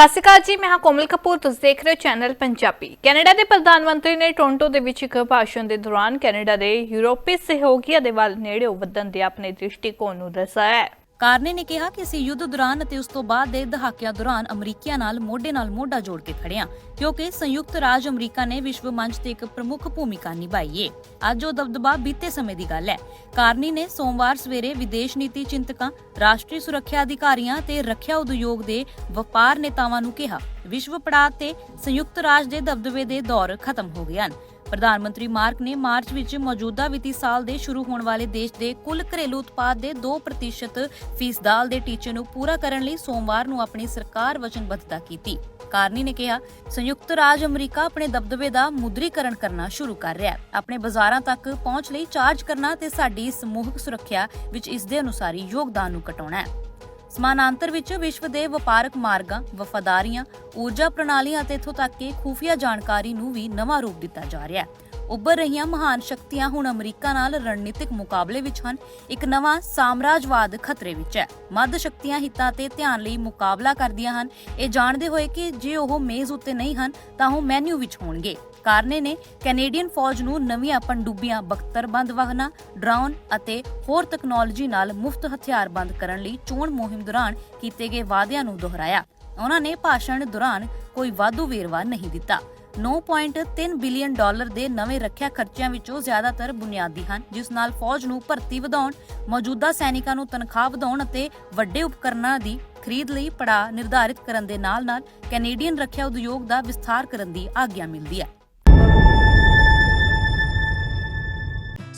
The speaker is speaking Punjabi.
ਸਤਿ ਸ਼੍ਰੀ ਅਕਾਲ ਜੀ, ਮੈਂ ਹਾਂ ਕੋਮਲ ਕਪੂਰ, ਤੁਸੀਂ ਦੇਖ ਰਹੇ ਹੋ ਚੈਨਲ ਪੰਜਾਬੀ। ਕੈਨੇਡਾ ਦੇ ਪ੍ਰਧਾਨ ਮੰਤਰੀ ਨੇ ਟੋਰਾਂਟੋ ਦੇ ਵਿੱਚ ਇੱਕ ਭਾਸ਼ਣ ਦੇ ਦੌਰਾਨ ਕੈਨੇਡਾ ਦੇ ਯੂਰਪੀ ਸਹਿਯੋਗੀਆਂ ਦੇ ਵੱਲ ਨੇੜਿਓਂ ਵਧਣ ਦੇ ਆਪਣੇ ਦ੍ਰਿਸ਼ਟੀਕੋਣ ਨੂੰ ਦਰਸਾਇਆ ਹੈ। ਕਾਰਨੇ ਨੇ ਕਿਹਾ ਕਿ ਅਸੀਂ ਯੁੱਧ ਦੌਰਾਨ ਅਤੇ ਉਸ ਤੋਂ ਬਾਅਦ ਦੇ ਦਹਾਕਿਆਂ ਦੌਰਾਨ ਅਮਰੀਕੀਆਂ ਨਾਲ ਮੋਢੇ ਨਾਲ ਮੋਢਾ ਜੋੜ ਕੇ ਖੜੇ ਕਿਉਂਕਿ ਸੰਯੁਕਤ ਰਾਜ ਅਮਰੀਕਾ ਨੇ ਵਿਸ਼ਵ ਮੰਚ ਤੇ ਇੱਕ ਪ੍ਰਮੁੱਖ ਭੂਮਿਕਾ ਨਿਭਾਈ ਹੈ ਅੱਜ ਉਹ ਦਬਦਬਾ ਬੀਤੇ ਸਮੇਂ ਦੀ ਗੱਲ ਹੈ। ਕਾਰਨੀ ਨੇ ਸੋਮਵਾਰ ਸਵੇਰੇ ਵਿਦੇਸ਼ ਨੀਤੀ ਚਿੰਤਕਾਂ, ਰਾਸ਼ਟਰੀ ਸੁਰੱਖਿਆ ਅਧਿਕਾਰੀਆਂ ਤੇ ਰੱਖਿਆ ਉਦਯੋਗ ਦੇ ਵਪਾਰ ਨੇਤਾਵਾਂ ਨੂੰ ਕਿਹਾ, ਵਿਸ਼ਵ ਪੜਾਅ ਤੇ ਸੰਯੁਕਤ ਰਾਜ ਦੇ ਦਬਦਬੇ ਦੇ ਦੌਰ ਖਤਮ ਹੋ ਗਏ ਹਨ। ਪ੍ਰਧਾਨ ਮੰਤਰੀ ਮਾਰਕ ਨੇ ਮਾਰਚ ਵਿੱਚ ਮੌਜੂਦਾ ਵਿੱਤੀ ਸਾਲ ਦੇ ਸ਼ੁਰੂ ਹੋਣ ਵਾਲੇ ਦੇਸ਼ ਦੇ ਕੁੱਲ ਘਰੇਲੂ ਉਤਪਾਦ ਦੇ 2% ਫੀਸਦਾਲ ਦੇ ਟੀਚੇ ਨੂੰ ਪੂਰਾ ਕਰਨ ਲਈ ਸੋਮਵਾਰ ਨੂੰ ਆਪਣੀ ਸਰਕਾਰ ਵਚਨਬੱਧਤਾ ਕੀਤੀ। ਕਾਰਨੀ ਨੇ ਕਿਹਾ, ਸੰਯੁਕਤ ਰਾਜ ਅਮਰੀਕਾ ਆਪਣੇ ਦਬਦਬੇ ਦਾ ਮੁਦਰੀਕਰਨ ਕਰਨਾ ਸ਼ੁਰੂ ਕਰ ਰਿਹਾ ਹੈ। ਆਪਣੇ ਬਾਜ਼ਾਰਾਂ ਤੱਕ ਪਹੁੰਚ ਲਈ ਚਾਰਜ ਕਰਨਾ ਤੇ ਸਾਡੀ ਸਮੂਹਕ ਸੁਰੱਖਿਆ ਵਿੱਚ ਇਸ ਦੇ ਅਨੁਸਾਰੀ ਯੋਗਦਾਨ ਨੂੰ ਘਟਾਉਣਾ ਹੈ। ਸਮਾਨਾਂਤਰ ਵਿੱਚ ਵਿਸ਼ਵ ਦੇ ਵਪਾਰਕ ਮਾਰਗਾਂ, ਵਫਾਦਾਰੀਆਂ, ਊਰਜਾ ਪ੍ਰਣਾਲੀਆਂ ਅਤੇ ਇੱਥੋਂ ਤੱਕ ਕਿ ਖੂਫੀਆ ਜਾਣਕਾਰੀ ਨੂੰ ਵੀ ਨਵਾਂ ਰੂਪ ਦਿੱਤਾ ਜਾ ਰਿਹਾ ਹੈ। ਉੱਭਰ ਰਹੀਆਂ ਮਹਾਨ ਸ਼ਕਤੀਆਂ ਹੁਣ ਅਮਰੀਕਾ ਨਾਲ ਰਣਨੀਤਿਕ ਮੁਕਾਬਲੇ ਵਿੱਚ ਹਨ। ਇੱਕ ਨਵਾਂ ਸਾਮਰਾਜਵਾਦ ਖਤਰੇ ਵਿੱਚ ਹੈ। ਮੱਧ ਸ਼ਕਤੀਆਂ ਹਿੱਤਾਂ ਤੇ ਧਿਆਨ ਲਈ ਮੁਕਾਬਲਾ ਕਰਦੀਆਂ ਹਨ। ਇਹ ਜਾਣਦੇ ਹੋਏ ਕਿ ਜੇ ਉਹ ਮੇਜ਼ ਉੱਤੇ ਨਹੀਂ ਹਨ, ਤਾਂ ਉਹ ਮੈਨਿਊ ਵਿੱਚ ਹੋਣਗੇ। ਕਾਰਨੇ ਨੇ ਕੈਨੇਡੀਅਨ ਫੌਜ ਨੂੰ ਨਵੀਆਂ ਪਣਡੁੱਬੀਆਂ ਬਖਤਰਬੰਦ ਵਾਹਨਾਂ ਡਰਾਉਨ ਅਤੇ ਹੋਰ ਤਕਨਾਲੋਜੀ ਨਾਲ ਮੁਫਤ ਹਥਿਆਰਬੰਦ ਕਰਨ ਲਈ ਚੋਣ ਮੁਹਿੰਮ ਦੌਰਾਨ ਕੀਤੇ ਗਏ ਵਾਅਦਿਆਂ ਨੂੰ ਦੁਹਰਾਇਆ। ਉਹਨਾਂ ਨੇ ਭਾਸ਼ਣ ਦੌਰਾਨ ਕੋਈ ਵਾਧੂ ਵੇਰਵਾ ਨਹੀਂ ਦਿੱਤਾ। 9.3 ਬਿਲੀਅਨ ਡਾਲਰ ਦੇ ਨਵੇਂ ਰੱਖਿਆ ਖਰਚਿਆਂ ਵਿੱਚੋਂ ਜ਼ਿਆਦਾਤਰ ਬੁਨਿਆਦੀ ਹਨ, ਜਿਸ ਨਾਲ ਫੌਜ ਨੂੰ ਭਰਤੀ ਵਧਾਉਣ, ਮੌਜੂਦਾ ਸੈਨਿਕਾਂ ਨੂੰ ਤਨਖਾਹ ਵਧਾਉਣ ਅਤੇ ਵੱਡੇ ਉਪਕਰਨਾਂ ਦੀ ਖਰੀਦ ਲਈ ਪੜਾਅ ਨਿਰਧਾਰਿਤ ਕਰਨ ਦੇ ਨਾਲ-ਨਾਲ ਕੈਨੇਡੀਅਨ ਰੱਖਿਆ ਉਦਯੋਗ ਦਾ ਵਿਸਥਾਰ ਕਰਨ ਦੀ ਆਗਿਆ ਮਿਲਦੀ ਹੈ।